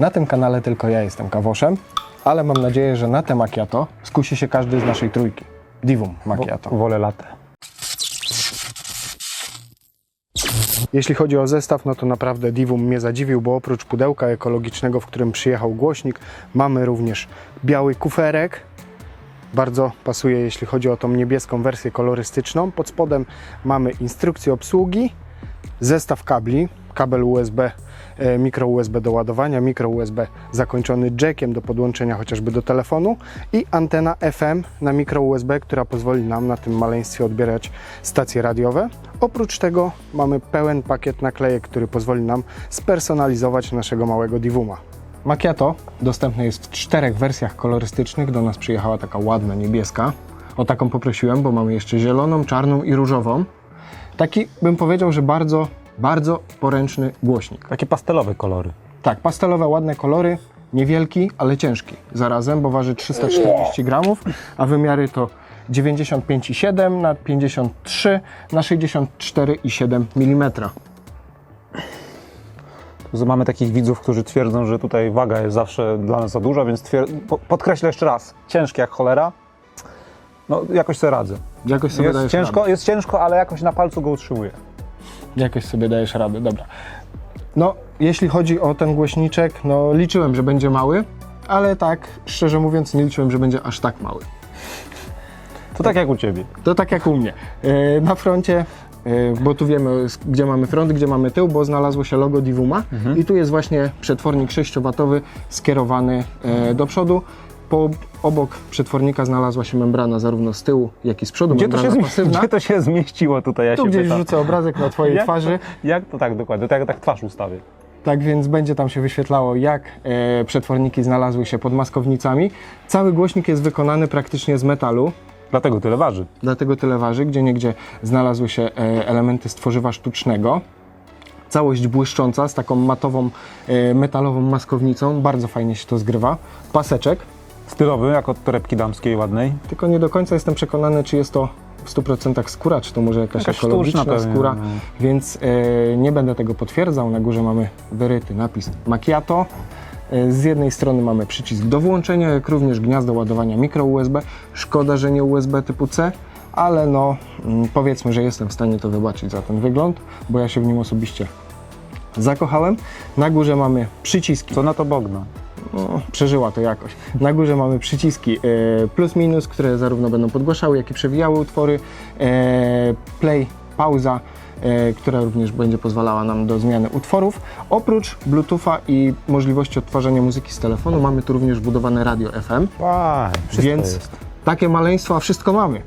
Na tym kanale tylko ja jestem kawoszem, ale mam nadzieję, że na te macchiato skusi się każdy z naszej trójki. Divum macchiato. Wolę latę. Jeśli chodzi o zestaw, no to naprawdę Divum mnie zadziwił, bo oprócz pudełka ekologicznego, w którym przyjechał głośnik, mamy również biały kuferek. Bardzo pasuje, jeśli chodzi o tą niebieską wersję kolorystyczną. Pod spodem mamy instrukcję obsługi, zestaw kabli, kabel USB, mikro USB do ładowania, mikro USB zakończony jackiem do podłączenia chociażby do telefonu i antena FM na mikro USB, która pozwoli nam na tym maleństwie odbierać stacje radiowe. Oprócz tego mamy pełen pakiet naklejek, który pozwoli nam spersonalizować naszego małego Divuma. Macchiato dostępne jest w czterech wersjach kolorystycznych. Do nas przyjechała taka ładna niebieska. O taką poprosiłem, bo mamy jeszcze zieloną, czarną i różową. Taki bym powiedział, że bardzo, bardzo poręczny głośnik. Takie pastelowe kolory. Tak, pastelowe, ładne kolory, niewielki, ale ciężki zarazem, bo waży 340 gramów, a wymiary to 95,7 na 53 na 64,7 mm. Tu Mamy takich widzów, którzy twierdzą, że tutaj waga jest zawsze dla nas za duża, więc twier... po- podkreślę jeszcze raz. Ciężki jak cholera. No, jakoś sobie radzę. Jakoś sobie Jest ciężko, radę. jest ciężko, ale jakoś na palcu go utrzymuję. Jakoś sobie dajesz radę, dobra. No, jeśli chodzi o ten głośniczek, no liczyłem, że będzie mały, ale tak, szczerze mówiąc, nie liczyłem, że będzie aż tak mały. To tak jak u Ciebie. To tak jak u mnie. E, Na froncie, e, bo tu wiemy, gdzie mamy front, gdzie mamy tył, bo znalazło się logo Divuma i tu jest właśnie przetwornik 6W skierowany e, do przodu. Po, obok przetwornika znalazła się membrana zarówno z tyłu, jak i z przodu. Gdzie to, się pasywna. gdzie to się zmieściło tutaj, ja Tu się gdzieś pytam. wrzucę obrazek na Twojej Jak twarzy. To, jak to tak dokładnie? Tak, tak twarz ustawię. Tak więc będzie tam się wyświetlało, jak e, przetworniki znalazły się pod maskownicami. Cały głośnik jest wykonany praktycznie z metalu, Dlatego tyle waży. dlatego tyle waży, gdzie niegdzie znalazły się e, elementy z tworzywa sztucznego. Całość błyszcząca z taką matową, e, metalową maskownicą, bardzo fajnie się to zgrywa. Paseczek, Stylowy, jak od torebki damskiej ładnej. tylko nie do końca jestem przekonany, czy jest to w 100% skóra, czy to może jakaś, Jakaś ekologiczna pewnie, skóra, no. więc e, nie będę tego potwierdzał. Na górze mamy wyryty napis Macchiato. E, Z jednej strony mamy przycisk do włączenia, jak również gniazdo ładowania mikro USB. Szkoda, że nie USB typu C, ale no mm, powiedzmy, że jestem w stanie to wybaczyć za ten wygląd, bo ja się w nim osobiście zakochałem. Na górze mamy przyciski Co na to Bogna? No, przeżyła to jakoś. Na górze mamy przyciski e, plus minus, które zarówno będą podgłaszały, jak i przewijały utwory. E, play, pauza, e, która również będzie pozwalała nam do zmiany utworów. Oprócz Bluetootha i możliwości odtwarzania muzyki z telefonu mamy tu również wbudowane radio FM, wszystko więc jest. takie maleństwo, a wszystko mamy.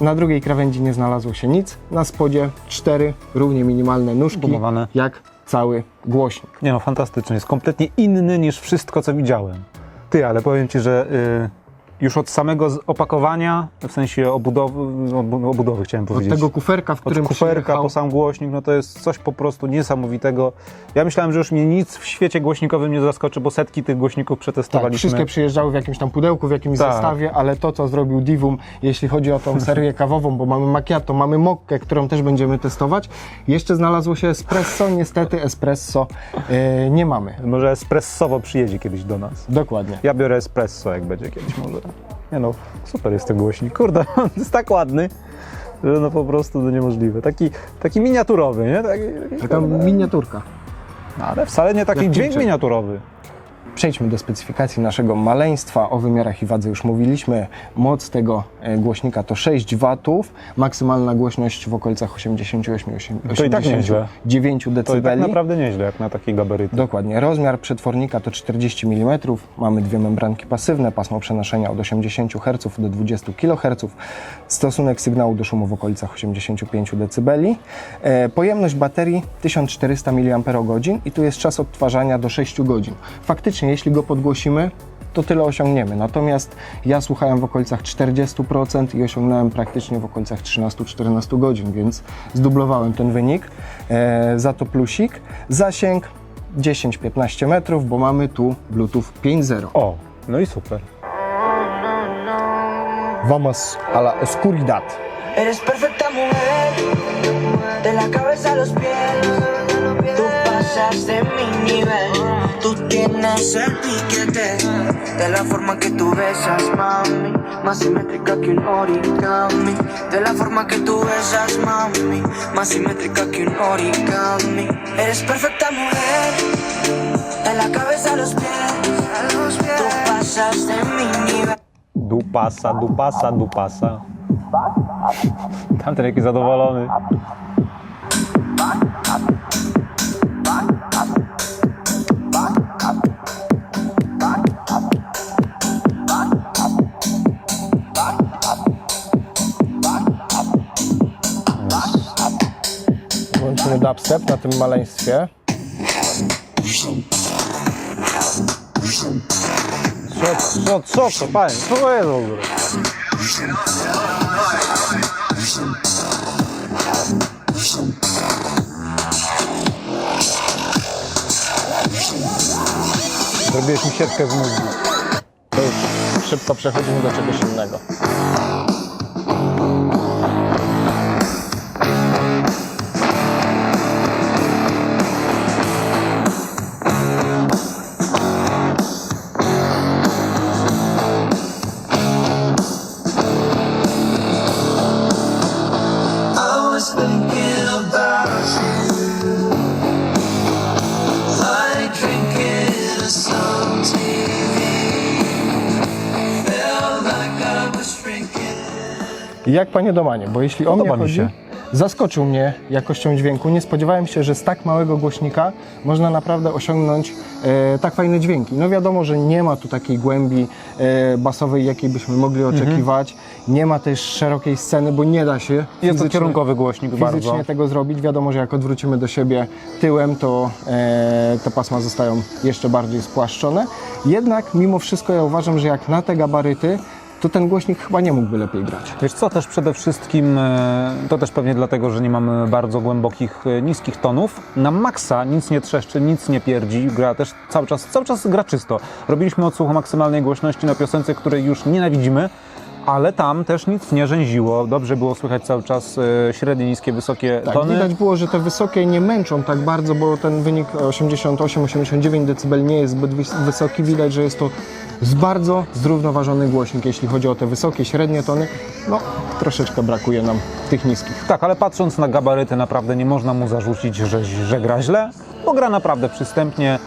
Na drugiej krawędzi nie znalazło się nic, na spodzie cztery równie minimalne nóżki, Gumowane. jak cały głośnik. Nie no, fantastyczny. Jest kompletnie inny niż wszystko, co widziałem. Ty, ale powiem Ci, że y, już od samego opakowania, w sensie obudowy, obu- obudowy chciałem Od powiedzieć. tego kuferka, w od którym kuferka przyjechał- po sam głośnik, no to jest coś po prostu niesamowitego. Ja myślałem, że już mnie nic w świecie głośnikowym nie zaskoczy, bo setki tych głośników Tak, przetestowaliśmy. wszystkie przyjeżdżały w jakimś tam pudełku, w jakimś Tak. zestawie, ale to, co zrobił Divum, jeśli chodzi o tą serię kawową, bo mamy macchiato, mamy mokkę, którą też będziemy testować, jeszcze znalazło się espresso, niestety espresso e, nie mamy. Może espressowo przyjedzie kiedyś do nas. Dokładnie. Ja biorę espresso, jak będzie kiedyś może. Nie no, super jest ten głośnik. Kurde, on jest tak ładny, że no po prostu to niemożliwe. Taki, taki miniaturowy, nie? Taki, taki, Taka kurde. miniaturka. No, ale wcale nie taki Jak dźwięk miniaturowy. Przejdźmy do specyfikacji naszego maleństwa. O wymiarach i wadze już mówiliśmy. Moc tego e, głośnika to 6 watów, maksymalna głośność w okolicach 88 To i tak nieźle. 9 To i tak naprawdę nieźle, jak na takie gabaryty. Dokładnie. Rozmiar przetwornika to 40 mm. Mamy dwie membranki pasywne, pasmo przenoszenia od 80 Hz do 20 kHz, stosunek sygnału do szumu w okolicach 85 dB. E, pojemność baterii 1400 mAh i tu jest czas odtwarzania do 6 godzin. Faktycznie, jeśli go podgłosimy, to tyle osiągniemy. Natomiast ja słuchałem w okolicach 40% i osiągnąłem praktycznie w okolicach 13-14 godzin, więc zdublowałem ten wynik. E, za to plusik. Zasięg 10-15 metrów, bo mamy tu Bluetooth 5.0. O, no i super. Vamos a la oscuridad. Eres perfecta mujer, de la cabeza a los pies. Pasas de mi nivel. Tú tienes el piquete de la forma que tú besas, mami. Más simétrica que un origami. De la forma que tú besas, mami. Más simétrica que un origami. Eres perfecta mujer. De la cabeza a los pies. Tú pasas de mi nivel. Dupasa, dupasa, dupasa. Tamten jaki zadowolony. Włączymy dubstep na tym maleństwie. Co, co, co to, panie? Co to jest w ogóle? Zrobiłeś mi siatkę w mózgu. To już szybko przechodzimy do czegoś innego. Jak panie Domanie, bo jeśli o mnie Podoba mi chodzi, się. zaskoczył mnie jakością dźwięku. Nie spodziewałem się, że z tak małego głośnika można naprawdę osiągnąć e, tak fajne dźwięki. No wiadomo, że nie ma tu takiej głębi e, basowej, jakiej byśmy mogli oczekiwać. Nie ma też szerokiej sceny, bo nie da się. Jest to fizycznie- kierunkowy głośnik fizycznie bardzo. tego zrobić. Wiadomo, że jak odwrócimy do siebie tyłem, to e, te pasma zostają jeszcze bardziej spłaszczone. Jednak mimo wszystko ja uważam, że jak na te gabaryty, to ten głośnik chyba nie mógłby lepiej grać. Wiesz co, też przede wszystkim, e, to też pewnie dlatego, że nie mamy bardzo głębokich, e, niskich tonów. Na maksa nic nie trzeszczy, nic nie pierdzi, gra też cały czas, cały czas gra czysto. Robiliśmy odsłuch maksymalnej głośności na piosence, której już nienawidzimy, ale tam też nic nie rzęziło. Dobrze było słychać cały czas e, średnie, niskie, wysokie Tak, tony. widać było, że te wysokie nie męczą tak bardzo, bo ten wynik 88-89 dB nie jest zbyt wys- wysoki. Widać, że jest to z bardzo zrównoważony głośnik, jeśli chodzi o te wysokie, średnie tony. No, troszeczkę brakuje nam tych niskich. Tak, ale patrząc na gabaryty, naprawdę nie można mu zarzucić, że, że gra źle, bo gra naprawdę przystępnie,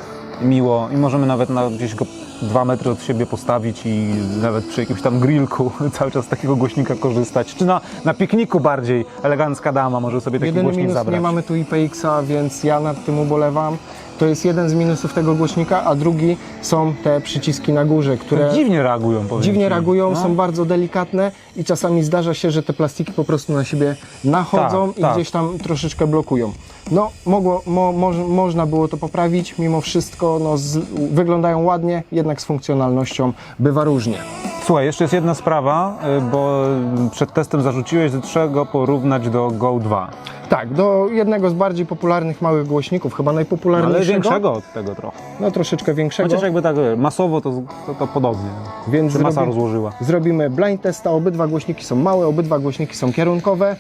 miło i możemy nawet na gdzieś go dwa metry od siebie postawić i nawet przy jakimś tam grillku cały czas z takiego głośnika korzystać. Czy na, na pikniku bardziej elegancka dama może sobie taki Jedyny głośnik minus, zabrać. nie mamy tu IPX-a, więc ja nad tym ubolewam. To jest jeden z minusów tego głośnika, a drugi są te przyciski na górze, które Dziwnie reagują, powiem dziwnie ci. reagują, No. są bardzo delikatne i czasami zdarza się, że te plastiki po prostu na siebie nachodzą Tak, i tak. gdzieś tam troszeczkę blokują. No, mogło, mo, moż, można było to poprawić, mimo wszystko no, z, wyglądają ładnie, jednak z funkcjonalnością bywa różnie. Słuchaj, jeszcze jest jedna sprawa, y, bo przed testem zarzuciłeś, że trzeba go porównać do Go 2. Tak, do jednego z bardziej popularnych małych głośników, chyba Ale najpopularniejszego. większego od tego trochę. No troszeczkę większego, Chociaż jakby tak masowo to, to, to podobnie. więc Się masa zrobi- rozłożyła. Zrobimy blind testa. Obydwa głośniki są małe, obydwa głośniki są kierunkowe.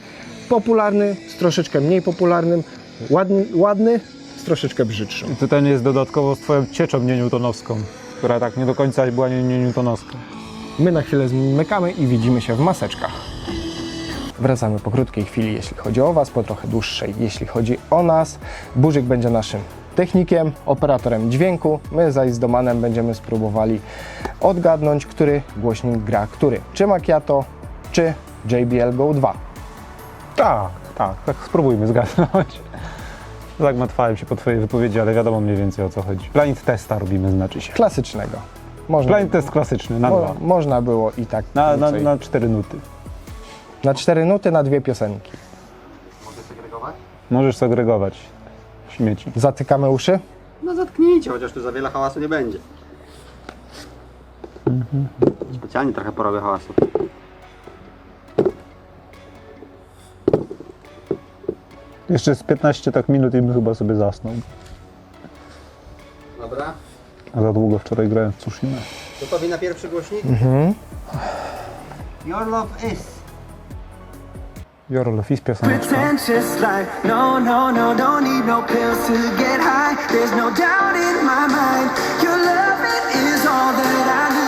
Popularny z troszeczkę mniej popularnym, ładny, ładny z troszeczkę brzydszym. To ten jest dodatkowo z twoją cieczą nienewtonowską, która tak nie do końca była nie, nie newtonowska. My na chwilę zmykamy i widzimy się w maseczkach. Wracamy po krótkiej chwili, jeśli chodzi o Was, po trochę dłuższej, jeśli chodzi o nas. Burzyk będzie naszym technikiem, operatorem dźwięku. My zaś z Domanem będziemy spróbowali odgadnąć, który głośnik gra który. Czy Macchiato, czy JBL Go 2. Tak, tak, tak spróbujmy zgadnąć. Zagmatwałem się po twojej wypowiedzi, ale wiadomo mniej więcej o co chodzi. Blind testa robimy, znaczy się. Klasycznego. Można, Blind test klasyczny, na mo, dwa. można było i tak Na, na, na cztery nuty. Na cztery nuty, na dwie piosenki. Możesz segregować śmieci. Zatykamy uszy. No zatknijcie, chociaż tu za wiele hałasu nie będzie. Specjalnie trochę porobię hałasu. Jeszcze z 15 tak minut i bym chyba sobie zasnął. Dobra. A za długo wczoraj grałem w Tsushima. Gotowi na pierwszy głośnik? Your love is. Biorę Fizz pioseneczka. Pretentious like, no, no, no, don't need no pills to get high. There's no doubt in my mind. Your love it is all that I need.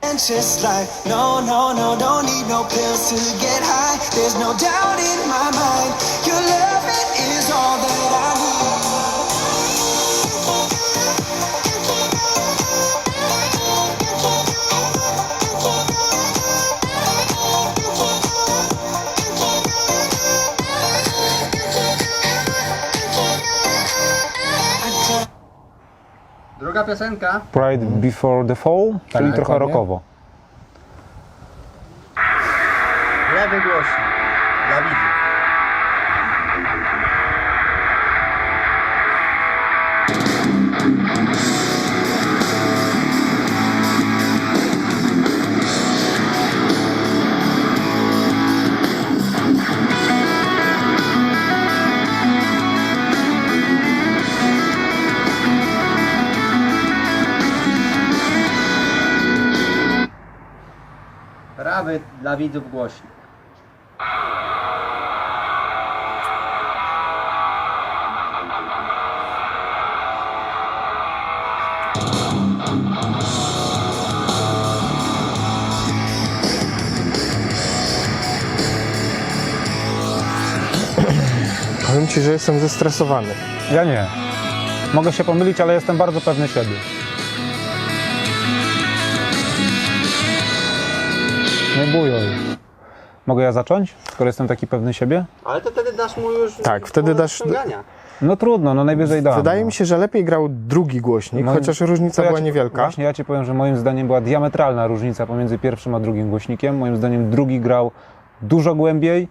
Drugi. Pretentious like, no, no, no, don't need no pills to get high. There's no doubt in my mind. Your love Druga piosenka. Pride Before the Fall, czyli trochę dokładnie. rockowo. Lewy głośnik. Prawy dla widzów głośnik. Powiem Ci, że jestem zestresowany. Ja nie. Mogę się pomylić, ale jestem bardzo pewny siebie. Nie bujuj. Mogę ja zacząć, skoro jestem taki pewny siebie? Ale to wtedy dasz mu już. Tak, wtedy dasz- ściągania. No trudno, no najwyżej dam. Wydaje no. mi się, że lepiej grał drugi głośnik, No, chociaż różnica To była ci- niewielka. Właśnie ja Ci powiem, że moim zdaniem była diametralna różnica pomiędzy pierwszym a drugim głośnikiem. Moim zdaniem drugi grał dużo głębiej,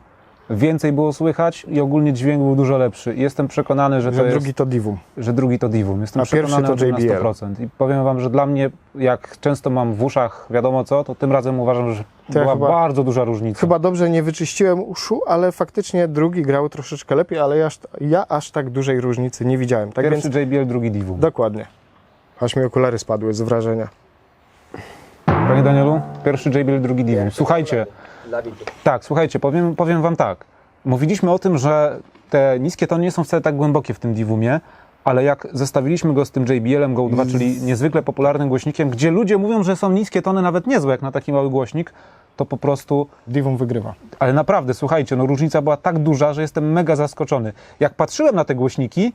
więcej było słychać i ogólnie dźwięk był dużo lepszy. Jestem przekonany, że, Że to jest, drugi to Divum. że drugi to Divum. Jestem A pierwszy przekonany to tym na JBL. 100%. I powiem Wam, że dla mnie, jak często mam w uszach wiadomo co, to tym razem uważam, że ja była chyba- bardzo duża różnica. Chyba dobrze nie wyczyściłem uszu, ale faktycznie drugi grał troszeczkę lepiej, ale ja, aż- ja aż tak dużej różnicy nie widziałem. Tak Pierwszy więc JBL, drugi Divum. dokładnie. Aż mi okulary spadły z wrażenia. Panie Danielu, pierwszy JBL, drugi Divum. Słuchajcie, Dla widzów. Tak, słuchajcie, powiem, powiem wam tak. Mówiliśmy o tym, że te niskie tony nie są wcale tak głębokie w tym Divumie, ale jak zestawiliśmy go z tym JBL-em Go 2, czyli niezwykle popularnym głośnikiem, gdzie ludzie mówią, że są niskie tony nawet niezłe jak na taki mały głośnik, to po prostu Divum wygrywa. ale naprawdę, słuchajcie, no różnica była tak duża, że jestem mega zaskoczony. Jak patrzyłem na te głośniki,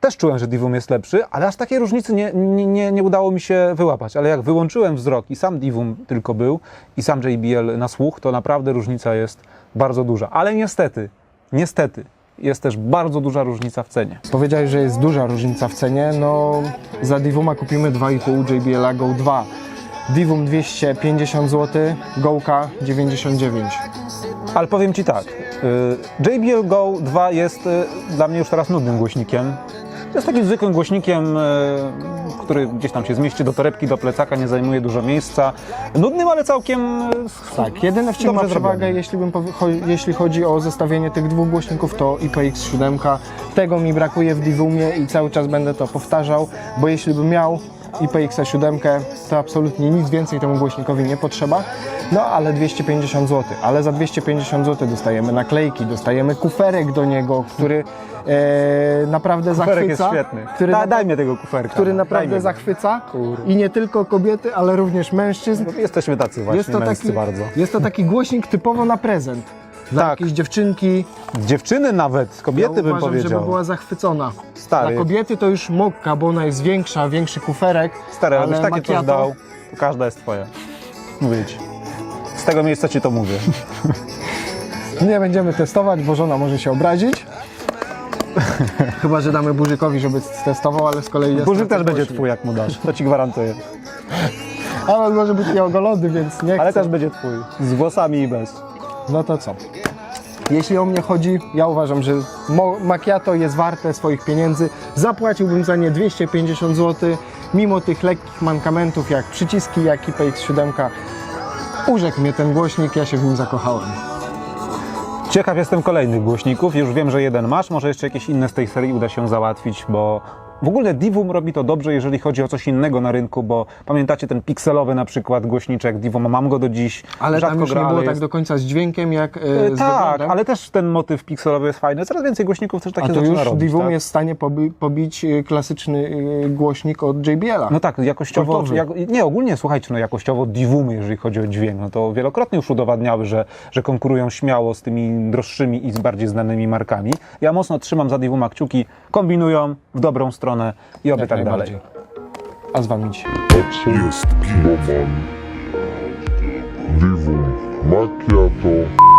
też czułem, że Divum jest lepszy, ale aż takiej różnicy nie, nie, nie, nie udało mi się wyłapać. Ale jak wyłączyłem wzrok i sam Divum tylko był i sam JBL na słuch, to naprawdę różnica jest bardzo duża. Ale niestety, niestety, jest też bardzo duża różnica w cenie. Powiedziałeś, że jest duża różnica w cenie. No, za Divuma kupimy 2,5 JBL Go 2. Divum 250 zł, Gołka 99. Ale powiem Ci tak, y, JBL Go 2 jest y, dla mnie już teraz nudnym głośnikiem. Jest takim zwykłym głośnikiem, y, który gdzieś tam się zmieści do torebki, do plecaka, nie zajmuje dużo miejsca. Nudnym, ale całkiem... y, Tak, jedyne w czym ma przewagę, jeśli, bym jeśli chodzi o zestawienie tych dwóch głośników, to IPX7. Tego mi brakuje w Divumie i cały czas będę to powtarzał, bo jeśli bym miał IPX7, to absolutnie nic więcej temu głośnikowi nie potrzeba. No ale 250 zł, ale za 250 zł dostajemy naklejki, dostajemy kuferek do niego, który e, naprawdę Kuferek jest zachwyca. świetny. Który, Da, daj mnie tego kuferka. który no, naprawdę zachwyca i nie tylko kobiety, ale również mężczyzn. No, Jesteśmy tacy właśnie Jest to, taki, bardzo. jest to taki głośnik typowo na prezent. Dla Tak. jakiejś dziewczynki. Dziewczyny nawet, kobiety ja bym uważam, powiedział. żeby była zachwycona. Stary. Dla kobiety to już mokka, bo ona jest większa, większy kuferek. Stary, ale jakbyś takie coś macchiato- dał, to każda jest twoja. Mówię ci. Z tego miejsca ci to mówię. Nie będziemy testować, bo żona może się obrazić. Chyba, że damy Burzykowi, żeby testował, ale z kolei jest Burzyk też będzie twój, jak mu dasz. To ci gwarantuję. Ale może być nieogolony, więc nie Ale chcę. też będzie twój. Z włosami i bez. No to co? Jeśli o mnie chodzi, ja uważam, że macchiato jest warte swoich pieniędzy. Zapłaciłbym za nie 250 zł, mimo tych lekkich mankamentów jak przyciski, jak IPX7. Urzekł mnie ten głośnik, ja się w nim zakochałem. Ciekaw jestem kolejnych głośników. Już wiem, że jeden masz. Może jeszcze jakieś inne z tej serii uda się załatwić, bo w ogóle Divum robi to dobrze, jeżeli chodzi o coś innego na rynku, bo pamiętacie ten pikselowy na przykład głośniczek Divum, mam go do dziś. Ale Rzadko tam już gra, nie było tak jest... do końca z dźwiękiem, jak e, E, z Tak, wyglądem. ale też ten motyw pikselowy jest fajny. Coraz więcej głośników też takie A to zaczyna już robić. Divum tak? jest w stanie pobi- pobić e, klasyczny e, głośnik od JBL-a. No tak, jakościowo, jak, nie ogólnie słuchajcie, no jakościowo divumy, jeżeli chodzi o dźwięk, no to wielokrotnie już udowadniały, że, że konkurują śmiało z tymi droższymi i z bardziej znanymi markami. Ja mocno trzymam za divuma kciuki, kombinują w dobrą stronę i oby Jak tak dalej. A z wami dzisiaj. jest piwoman. Vivum Macchiato